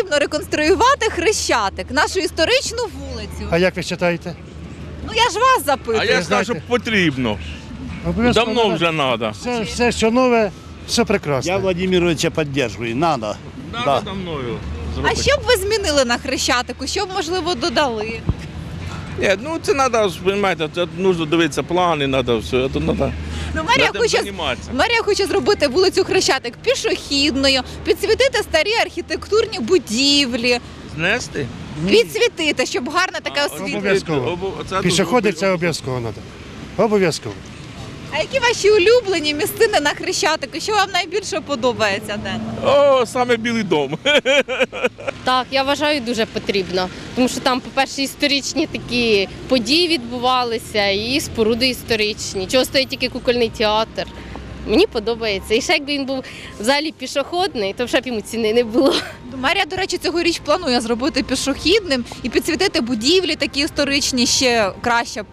Потрібно реконструювати хрещатик, нашу історичну вулицю? А як ви вважаєте? Ну я ж вас запитую. А я скажу, потрібно. Обов'язково Давно вже треба. Все, все, що нове, все прекрасно. Я Владимировича поддерживаю, надо. Надо Да. давною А зробити. що б ви змінили на хрещатику? Що б можливо додали? Ні, ну це треба, розумієте, це потрібно дивитися плани, треба все. Це треба, Ну, мерія хоче займатися. мерія хоче зробити вулицю Хрещатик пішохідною, підсвітити старі архітектурні будівлі, Знести? підсвітити, щоб гарне таке освітлення. Обов'язково. Це Пішоходи це обов'язково треба. Обов'язково. А які ваші улюблені місцини на Хрещатику? Що вам найбільше подобається? О, саме білий дом. Так, я вважаю, дуже потрібно. Тому що там, по-перше, історичні такі події відбувалися, і споруди історичні. Чого стоїть тільки кукольний театр. Мені подобається. І ще якби він був взагалі пішохідний, то вже б йому ціни не було. Мерія, до речі, цьогоріч планує зробити пішохідним і підсвітити будівлі такі історичні ще краще.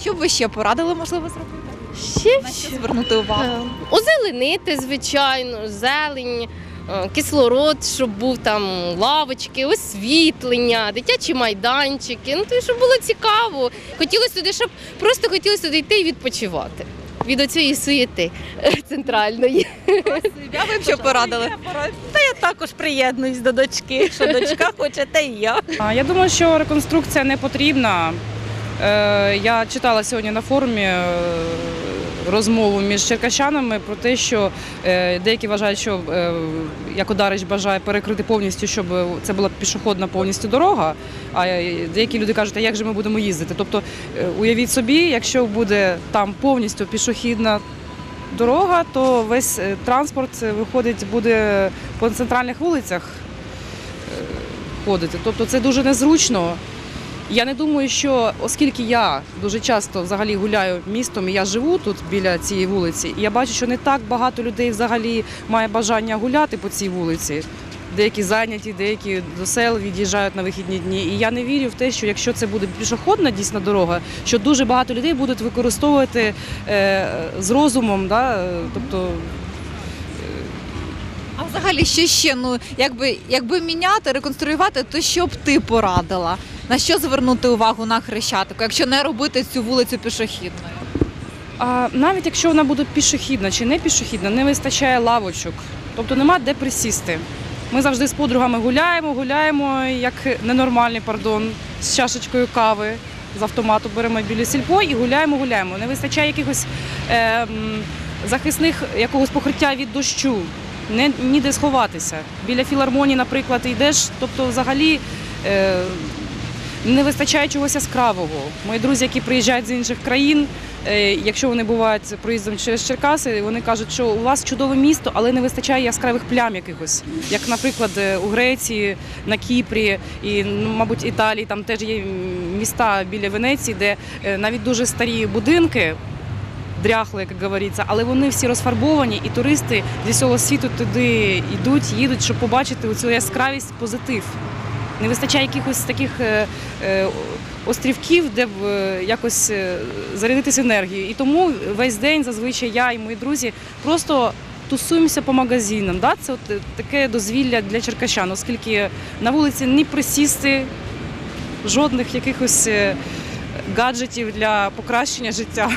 Що б ви ще порадили, можливо, зробити? Ще На що звернути увагу? Е, Озеленити, звичайно, зелень, е, кислород, щоб був там лавочки, освітлення, дитячі майданчики. Ну, то щоб було цікаво. Хотілося туди, щоб просто хотілося туди йти і відпочивати від оцієї суєти е, центральної. Я ви б що порадили? Та я також приєднуюсь до дочки, що дочка хоче, та і я. Я думаю, що реконструкція не потрібна. Е, Я читала сьогодні на форумі е, розмову між черкащанами про те, що е, деякі вважають, що як Одарич бажає перекрити повністю, щоб це була пішохідна повністю дорога. А деякі люди кажуть, а як же ми будемо їздити? Тобто, уявіть собі, якщо буде там повністю пішохідна дорога, то весь транспорт виходить буде по центральних вулицях ходити. Тобто це дуже незручно. Я не думаю, що оскільки я дуже часто взагалі гуляю містом, і я живу тут біля цієї вулиці, і я бачу, що не так багато людей взагалі має бажання гуляти по цій вулиці. Деякі зайняті, деякі до сел від'їжджають на вихідні дні. І я не вірю в те, що якщо це буде пішохідна дійсна дорога, що дуже багато людей будуть використовувати е, з розумом, да, тобто А взагалі, що ще? Ну, якби, якби міняти, реконструювати, то що б ти порадила? На що звернути увагу на Хрещатику, якщо не робити цю вулицю пішохідною? А навіть якщо вона буде пішохідна чи не пішохідна, не вистачає лавочок, тобто нема де присісти. Ми завжди з подругами гуляємо, гуляємо як ненормальний, пардон, з чашечкою кави з автомату беремо біля сільпо і гуляємо, гуляємо. Не вистачає якихось е, захисних якогось покриття від дощу, не, ніде сховатися. Біля філармонії, наприклад, йдеш, тобто взагалі. Е, не вистачає чогось яскравого. Мої друзі, які приїжджають з інших країн, е, якщо вони бувають проїздом через Черкаси, вони кажуть, що у вас чудове місто, але не вистачає яскравих плям якихось. Як, наприклад, е, у Греції, на Кіпрі і, ну, мабуть, Італії, там теж є міста біля Венеції, де е, навіть дуже старі будинки. Дряхли, як говориться, але вони всі розфарбовані, і туристи зі всього світу туди йдуть, їдуть, щоб побачити оцю яскравість, позитив. Не вистачає якихось таких е, е, острівків, де б е, якось зарядитися енергією. І тому весь день зазвичай я і мої друзі просто тусуємося по магазинам. Це от таке дозвілля для черкащан, оскільки на вулиці ні присісти, жодних якихось гаджетів для покращення життя.